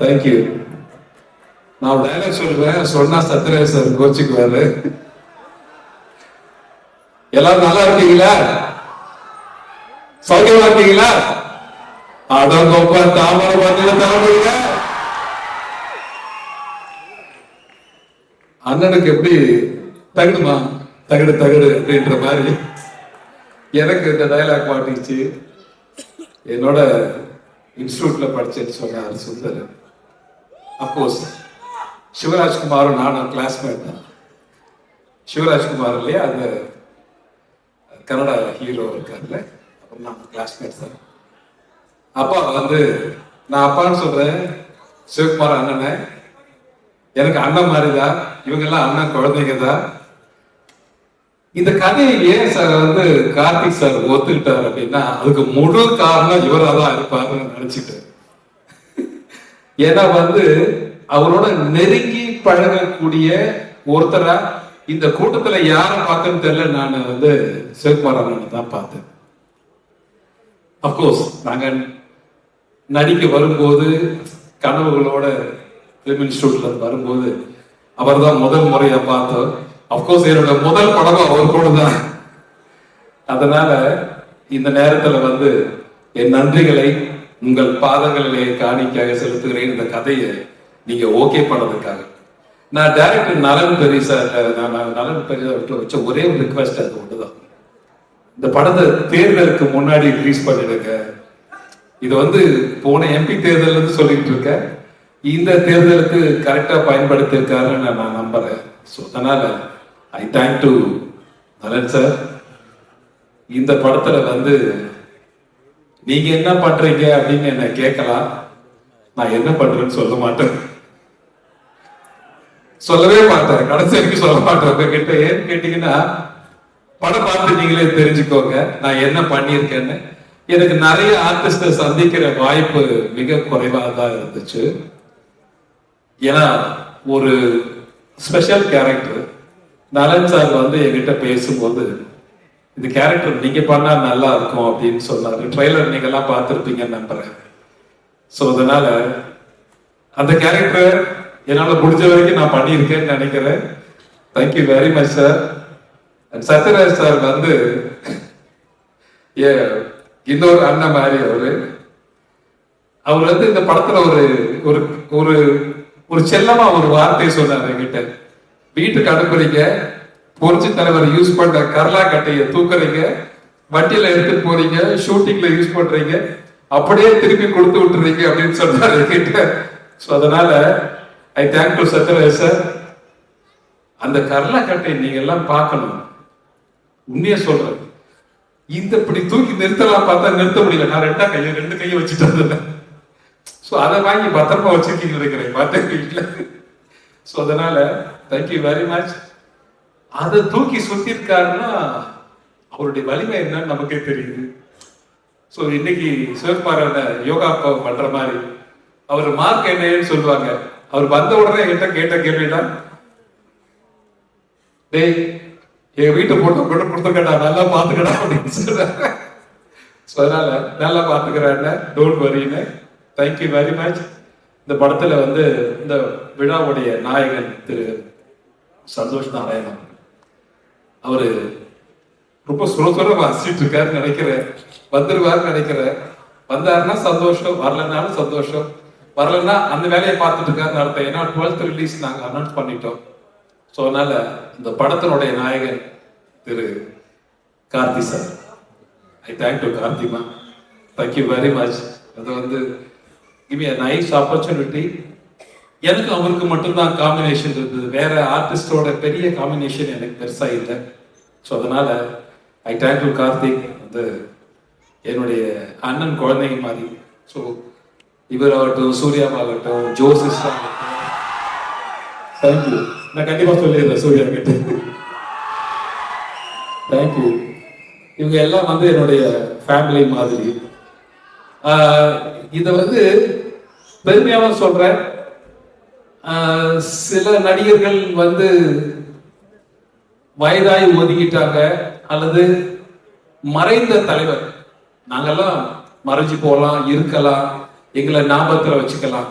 Thank you நான் dialogue சொல்றேன் சொன்னா சத்ரே சார் கோச்சுக்குவாரு. எல்லாரும் நல்லா இருக்கீங்களா? சௌக்கியமா இருக்கீங்களா? அடம் தாமரை பார்த்து தாமரைங்க அண்ணனுக்கு எப்படி தகுடுமா? தகடு தகடு அப்படின்ற மாதிரி எனக்கு இந்த டயலாக் மாட்டிச்சு. என்னோட இன்ஸ்டியூட்ல படிச்சேன்னு சொன்னார் சுந்தர். அப்கோர்ஸ் சிவராஜ்குமாரும் நானும் கிளாஸ்மேட் தான். சிவராஜ்குமார் இல்லையா அந்த கன்னடா ஹீரோ இருக்கார்ல அப்புறம் நான் கிளாஸ்மேட் தான். அப்பா வந்து நான் அப்பான்னு சொல்றேன் சிவகுமார் அண்ணனை எனக்கு அண்ணன் மாதிரி தான் இவங்கெல்லாம் அண்ணன் குழந்தைங்க தான் இந்த கதையை ஏன் சார் வந்து கார்த்திக் சார் ஒத்துக்கிட்டார் அப்படின்னா அதுக்கு முழு காரணம் இவரா தான் இருப்பாருன்னு நினைச்சிட்டேன் ஏன்னா வந்து அவரோட நெருங்கி பழகக்கூடிய ஒருத்தரா இந்த கூட்டத்துல யாரை பார்த்தேன்னு தெரியல நான் வந்து சிவகுமார் தான் பார்த்தேன். அப்கோர்ஸ் நாங்க நடிக்க வரும்போது கனவுகளோட பிலிம் இன்ஸ்டியூட்ல வரும்போது அவர் தான் முதல் முறையா பார்த்தோம். அப்கோர்ஸ் என்னோட முதல் படமும் அவர் கூட தான். அதனால இந்த நேரத்துல வந்து என் நன்றிகளை உங்கள் பாதங்களிலே காணிக்காக செலுத்துகிறேன் இந்த கதையை நீங்க ஓகே பண்ணதுக்காக. நான் டைரக்டர் நலன் பெரிய சார் நான் நலன் பெரிய வச்ச ஒரே ஒரு ரிக்வஸ்ட் அது ஒன்றுதான் இந்த படத்தை தேர்தலுக்கு முன்னாடி ரிலீஸ் பண்ணிடுங்க. இது வந்து போன எம்பி தேர்தல் இருந்து சொல்லிட்டு இருக்கேன். இந்த தேர்தலுக்கு கரெக்டா பயன்படுத்தியிருக்காருன்னு நான் நான் நம்புறேன். ஸோ அதனால I thank to Nalan sir இந்த படத்துல வந்து நீங்க என்ன பண்றீங்க அப்படின்னு என்ன கேட்கலாம். நான் என்ன பண்றேன்னு சொல்ல மாட்டேன். சொல்லவே மாட்டேன். கடைசி வரைக்கும் சொல்ல மாட்டேன். உங்ககிட்ட ஏன்னு கேட்டீங்கன்னா படம் பார்த்து நீங்களே தெரிஞ்சுக்கோங்க. நான் என்ன பண்ணியிருக்கேன்னு. எனக்கு நிறைய ஆர்டிஸ்ட சந்திக்கிற வாய்ப்பு மிக குறைவாக தான் இருந்துச்சு. ஏன்னா ஒரு ஸ்பெஷல் கேரக்டர் நலன் சார் வந்து என்கிட்ட பேசும்போது இந்த கேரக்டர் நீங்க பண்ணா நல்லா இருக்கும் அப்படின்னு சொன்னாரு. ட்ரெய்லர் நீங்க எல்லாம் பார்த்துருப்பீங்கன்னு நம்புறேன். ஸோ அதனால அந்த கேரக்டர் என்னால முடிஞ்ச வரைக்கும் நான் பண்ணியிருக்கேன்னு நினைக்கிறேன். Thank you very much sir Sathyaraj sir வந்து ஏ இன்னொரு அண்ணன் மாதிரி அவரு. அவர் வந்து இந்த படத்துல ஒரு ஒரு ஒரு ஒரு செல்லமா ஒரு வார்த்தை சொன்னார் என்கிட்ட. வீட்டுக்கு அனுப்புறீங்க புரட்சி தலைவர் யூஸ் பண்ற கரலா கட்டையை தூக்குறீங்க வண்டியில எடுத்துட்டு போறீங்க ஷூட்டிங்ல யூஸ் பண்றீங்க அப்படியே திருப்பி கொடுத்து விட்டுறீங்க அப்படின்னு சொன்னார் கிட்ட ஸோ அதனால I thank to Sathyaraj sir அந்த கரலா கட்டை நீங்க எல்லாம் பார்க்கணும். உண்மையா சொல்றேன். இந்த இப்படி தூக்கி நிறுத்தலாம் பார்த்தா நிறுத்த முடியல. நான் ரெண்டா கையை ரெண்டு கையை வச்சுட்டு இருந்தேன் ஸோ அதை வாங்கி பத்திரமா வச்சிருக்கீங்க நினைக்கிறேன். பார்த்தேன் வீட்டில். ஸோ அதனால தேங்க்யூ வெரி மச் அதை தூக்கி சுத்தி இருக்காருன்னா அவருடைய வலிமை என்னன்னு நமக்கே தெரியுது. ஸோ இன்னைக்கு சிவகுமாரன் யோகா பண்ற மாதிரி அவர் மார்க் என்னன்னு சொல்லுவாங்க. அவர் வந்த உடனே என்கிட்ட கேட்ட கேள்விதான். டேய் என் வீட்டு போட்டோ கூட கொடுத்துருக்கடா நல்லா பாத்துக்கடா அப்படின்னு சொல்றாங்க ஸோ அதனால நல்லா பாத்துக்கிறேன் டோன்ட் வரின்னு தேங்க்யூ வெரி மச் இந்த படத்துல வந்து இந்த விழாவுடைய நாயகன் திரு சந்தோஷ் நாராயணன் அவரு ரொம்ப சுரசுர வாசிச்சுட்டு இருக்காருன்னு நினைக்கிறேன். வந்துருவாருன்னு நினைக்கிறேன். வந்தாருன்னா சந்தோஷம் வரலனாலும் சந்தோஷம். வரலன்னா அந்த வேலையை பார்த்துட்டு இருக்காருன்னு அர்த்தம். ஏன்னா டுவெல்த் ரிலீஸ் நாங்கள் அனௌன்ஸ் பண்ணிட்டோம். ஸோ அதனால இந்த படத்தினுடைய நாயகன் Thiru Karthi sir. I thank to கார்த்திமா thank you very much அது வந்து கிவ் ஏ நைஸ் ஆப்பர்ச்சுனிட்டி எனக்கு அவருக்கு மட்டும்தான் காம்பினேஷன் இருந்தது. வேற ஆர்டிஸ்டோட பெரிய காம்பினேஷன் எனக்கு பெருசா இல்லை. ஸோ அதனால ஐ தேங்க் டு கார்த்திக் வந்து என்னுடைய அண்ணன் குழந்தைங்க மாதிரி. ஸோ இவர் ஆகட்டும் சூர்யாவாகட்டும் ஜோசிஸ் ஆகட்டும் தேங்க்யூ நான் கண்டிப்பா சொல்லிடுறேன் சூர்யா கிட்ட. தேங்க்யூ இவங்க எல்லாம் வந்து என்னுடைய ஃபேமிலி மாதிரி. இத வந்து பெருமையாவும் சொல்றேன். ஆஹ் சில நடிகர்கள் வந்து வயதாகி ஒதுக்கிட்டாங்க அல்லது மறைந்த தலைவர். நாங்கெல்லாம் மறைஞ்சு போகலாம் இருக்கலாம் எங்களை ஞாபகத்தில் வச்சுக்கலாம்.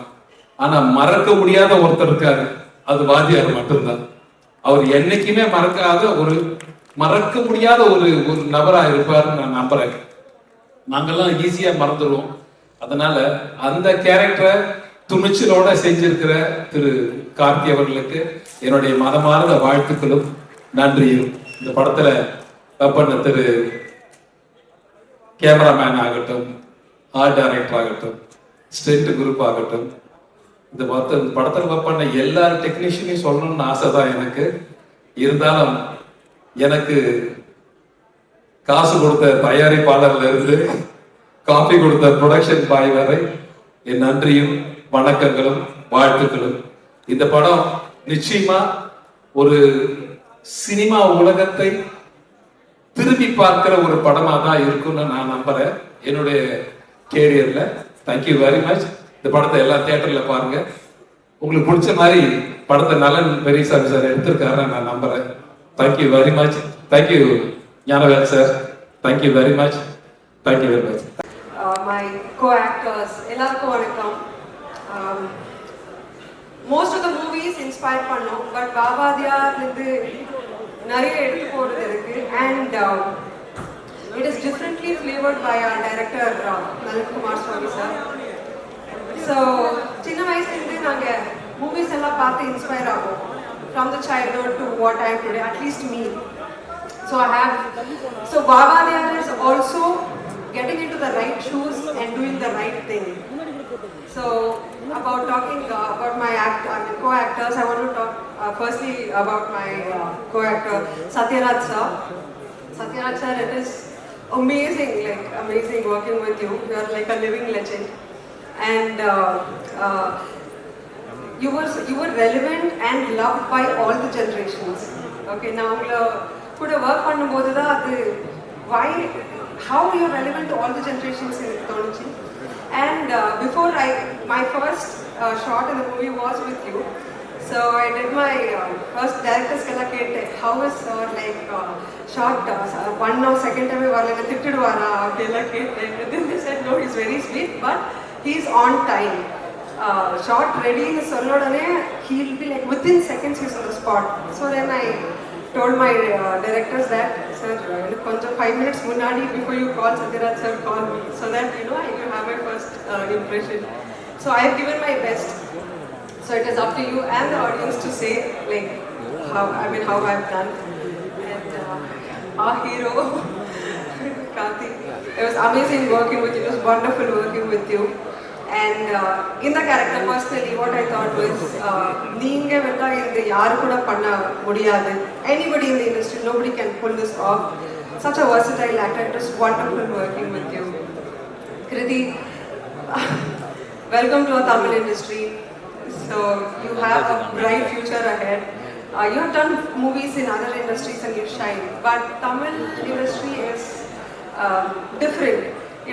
ஆனா மறக்க முடியாத ஒருத்தர் இருக்காரு. அது வாத்தியார் மட்டும்தான். அவர் என்னைக்குமே மறக்காத ஒரு மறக்க முடியாத ஒரு ஒரு நபரா இருப்பாருன்னு நான் நம்புறேன். நாங்கெல்லாம் ஈஸியா மறந்துடுவோம் அதனால அந்த கேரக்டரை துணிச்சலோட செஞ்சிருக்கிற திரு கார்த்தி அவர்களுக்கு என்னுடைய மனமார்ந்த வாழ்த்துக்களும் நன்றியும். இந்த படத்துல பண்ண திரு கேமராமேன் ஆகட்டும் ஆர்ட் டைரக்டர் ஆகட்டும் ஸ்டென்ட் குரூப் ஆகட்டும் இந்த படத்தை இந்த படத்தில் பண்ண எல்லா டெக்னீஷியனையும் சொல்லணும்னு ஆசை தான் எனக்கு. இருந்தாலும் எனக்கு காசு கொடுத்த தயாரிப்பாளர்ல இருந்து காப்பி கொடுத்த ப்ரொடக்ஷன் பாய் வரை என் நன்றியும் வணக்கங்களும் வாழ்த்துக்களும். இந்த படம் நிச்சயமா ஒரு சினிமா உலகத்தை திரும்பி பார்க்கிற ஒரு படமா தான் இருக்கும்னு நான் நம்புறேன். என்னுடைய கேரியர்ல. தேங்க்யூ வெரி மச் இந்த படத்தை எல்லா தியேட்டர்ல பாருங்க. உங்களுக்கு பிடிச்ச மாதிரி படத்தை நலன் பெரியசாமி சார் எடுத்திருக்காரு நான் நம்புறேன். Thank you very much thank you Gnanavel sir. Thank you very much thank you very much uh, my co-actors, எல்லாருக்கும் வணக்கம். Most of the movies inspire பண்ணோம் பட் பாபாதியார்லேருந்து நிறைய எடுத்து போடுறது இருக்கு. And it is differently flavoured by our director Nalan Kumar Swamy sir so சின்ன வயசுலேருந்து நாங்கள் மூவிஸ் எல்லாம் பார்த்து இன்ஸ்பயர் ஆகும். From the childhood to what I today at least me so I have, so பாபாதியார் is also also getting into the right shoes and doing the right thing. So about talking uh, about my act, I mean, co-actors, I want to talk uh, firstly about my uh, co-actor Satyaraj sir. Satyaraj sir, it is amazing, like amazing working with you. You are like a living legend, and uh, uh, you were you were relevant and loved by all the generations. Okay, நான் உங்களை கூட work பண்ணும்போது தான் அது why how you are relevant to all the generations எனக்கு தோணுச்சு and uh, before I my first uh, shot in the movie was with you so I did my uh, first director's கெல்லாம் கேட்டேன் how is sir like uh, shot uh, one now second time வரல திட்டுடுவாரா அப்படியெல்லாம் கேட்டேன் and then they said no he's very sweet but he's on time shot ரெடின்னு சொன்ன உடனே he'll be like within seconds is on the spot so then I told my directors that sir எனக்கு கொஞ்சம் five minutes முன்னாடி before you call Sathyaraj sir call Me so that you know I you have my first impression so I have given my best so it is up to you and the audience to say like how I mean how I've done and our hero Karthik. It was amazing working with you. It was wonderful working with you. And uh, in the character, personally, what I thought was, uh, நீங்க விட்டா இது யாரு கூட பண்ண முடியாது. Anybody in the industry, nobody can pull this off. Such a versatile actor. It was wonderful working with you. Kriti, welcome to our Tamil industry. So you have a bright future ahead. Uh, you have done movies in other industries and you shine, but Tamil industry is um, different.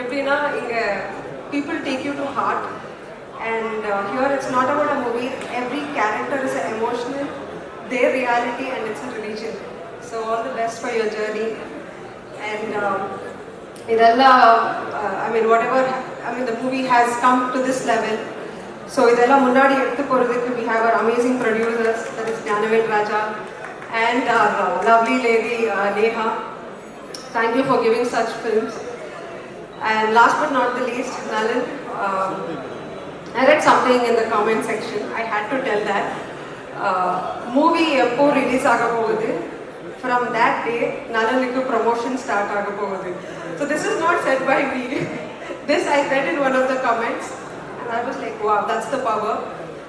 எப்படின்னா இங்க people take you to heart and uh, here it's not about a movie every character is emotional their reality and it's a religion so all the best for your journey and um, இதெல்லாம் I mean whatever I mean the movie has come to this level so இதெல்லாம் முன்னாடி எடுத்து போகிறதுக்கு we have our amazing producers that is Gnanavel Raja and lovely lady Neha thank you for giving such films and last but not the least Nalan I read something in the comment section I had to tell that. Movie எப்போ release ஆக போகுது? from that day, Nalalikku promotion start agapogudu. So this is not said by me. this I read in one of the comments and I was like, wow, that's the power.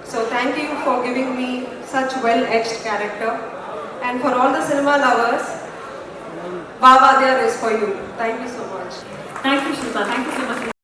So thank you for giving me such well-etched character. And for all the cinema lovers, Baba there is for you. Thank you so much. Thank you, Shilpa. Thank you so much.